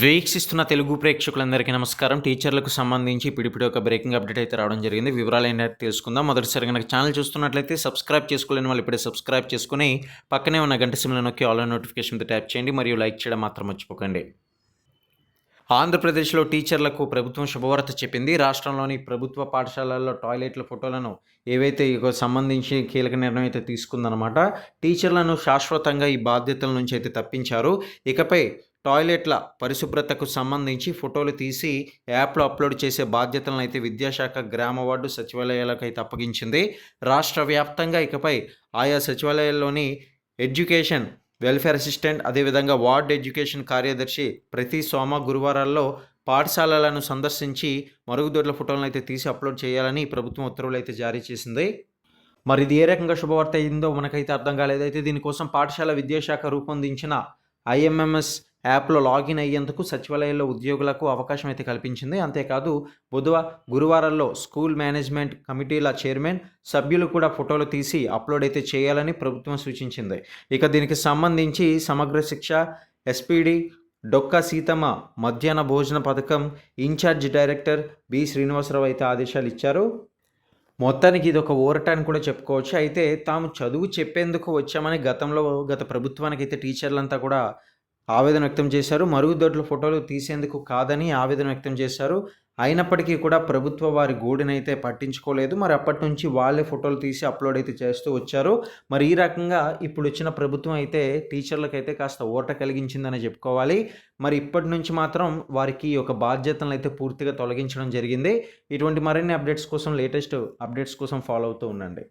వీక్షిస్తున్న తెలుగు ప్రేక్షకులందరికీ నమస్కారం. టీచర్లకు సంబంధించి పిడిపిడి ఒక బ్రేకింగ్ అప్డేట్ అయితే రావడం జరిగింది. వివరాలు ఏంటంటే తెలుసుకుందాం. మొదటిసారి కనుక ఛానల్ చూస్తున్నట్లయితే సబ్స్క్రైబ్ చేసుకోలేని వాళ్ళు ఇప్పుడే సబ్స్క్రైబ్ చేసుకుని పక్కనే ఉన్న గంట సిమ్లో నొక్కి ఆల్ నోటిఫికేషన్ ట్యాప్ చేయండి. మరియు లైక్ చేయడం మాత్రం మర్చిపోకండి. ఆంధ్రప్రదేశ్లో టీచర్లకు ప్రభుత్వం శుభవార్త చెప్పింది. రాష్ట్రంలోని ప్రభుత్వ పాఠశాలల్లో టాయిలెట్ల ఫోటోలను ఏవైతే సంబంధించి కీలక నిర్ణయం అయితే తీసుకుందనమాట టీచర్లను శాశ్వతంగా ఈ బాధ్యతల నుంచి అయితే తప్పించారు. ఇకపై టాయిలెట్ల పరిశుభ్రతకు సంబంధించి ఫోటోలు తీసి యాప్లో అప్లోడ్ చేసే బాధ్యతలను అయితే విద్యాశాఖ గ్రామ వార్డు సచివాలయాలకు అయితే అప్పగించింది. రాష్ట్ర వ్యాప్తంగా ఇకపై ఆయా సచివాలయాల్లోని ఎడ్యుకేషన్ వెల్ఫేర్ అసిస్టెంట్ అదేవిధంగా వార్డ్ ఎడ్యుకేషన్ కార్యదర్శి ప్రతి సోమ గురువారాల్లో పాఠశాలలను సందర్శించి మరుగుదొడ్ల ఫోటోలను అయితే తీసి అప్లోడ్ చేయాలని ప్రభుత్వం ఉత్తర్వులు అయితే జారీ చేసింది. మరి ఇది ఏ రకంగా శుభవార్త అయిందో మనకైతే అర్థం కాలేదు. అయితే దీనికోసం పాఠశాల విద్యాశాఖ రూపొందించిన ఐఎంఎంఎస్ యాప్లో లాగిన్ అయ్యేందుకు సచివాలయంలో ఉద్యోగులకు అవకాశం అయితే కల్పించింది. అంతేకాదు బుధవ గురువారాల్లో స్కూల్ మేనేజ్మెంట్ కమిటీల చైర్మన్ సభ్యులు కూడా ఫోటోలు తీసి అప్లోడ్ అయితే చేయాలని ప్రభుత్వం సూచించింది. ఇక దీనికి సంబంధించి సమగ్ర శిక్ష ఎస్పీడి డొక్కా సీతమ్మ మధ్యాహ్న భోజన పథకం ఇన్ఛార్జ్ డైరెక్టర్ బి. శ్రీనివాసరావు అయితే ఆదేశాలు ఇచ్చారు. మొత్తానికి ఇది ఒక ఊరట అని కూడా చెప్పుకోవచ్చు. అయితే తాము చదువు చెప్పేందుకు వచ్చామని గతంలో గత ప్రభుత్వానికి అయితే టీచర్లంతా కూడా ఆవేదన వ్యక్తం చేశారు. మరుగుదొడ్ల ఫోటోలు తీసేందుకు కాదని ఆవేదన వ్యక్తం చేశారు. అయినప్పటికీ కూడా ప్రభుత్వ వారి గూడినైతే పట్టించుకోలేదు. మరి అప్పటి నుంచి వాళ్ళే ఫోటోలు తీసి అప్లోడ్ అయితే చేస్తూ వచ్చారు. మరి ఈ రకంగా ఇప్పుడు వచ్చిన ప్రభుత్వం అయితే టీచర్లకైతే కాస్త ఓట కలిగించిందని చెప్పుకోవాలి. మరి ఇప్పటి నుంచి మాత్రం వారికి ఒక బాధ్యతలను అయితే పూర్తిగా తొలగించడం జరిగింది. ఇటువంటి మరిన్ని అప్డేట్స్ కోసం లేటెస్ట్ అప్డేట్స్ కోసం ఫాలో అవుతూ ఉండండి.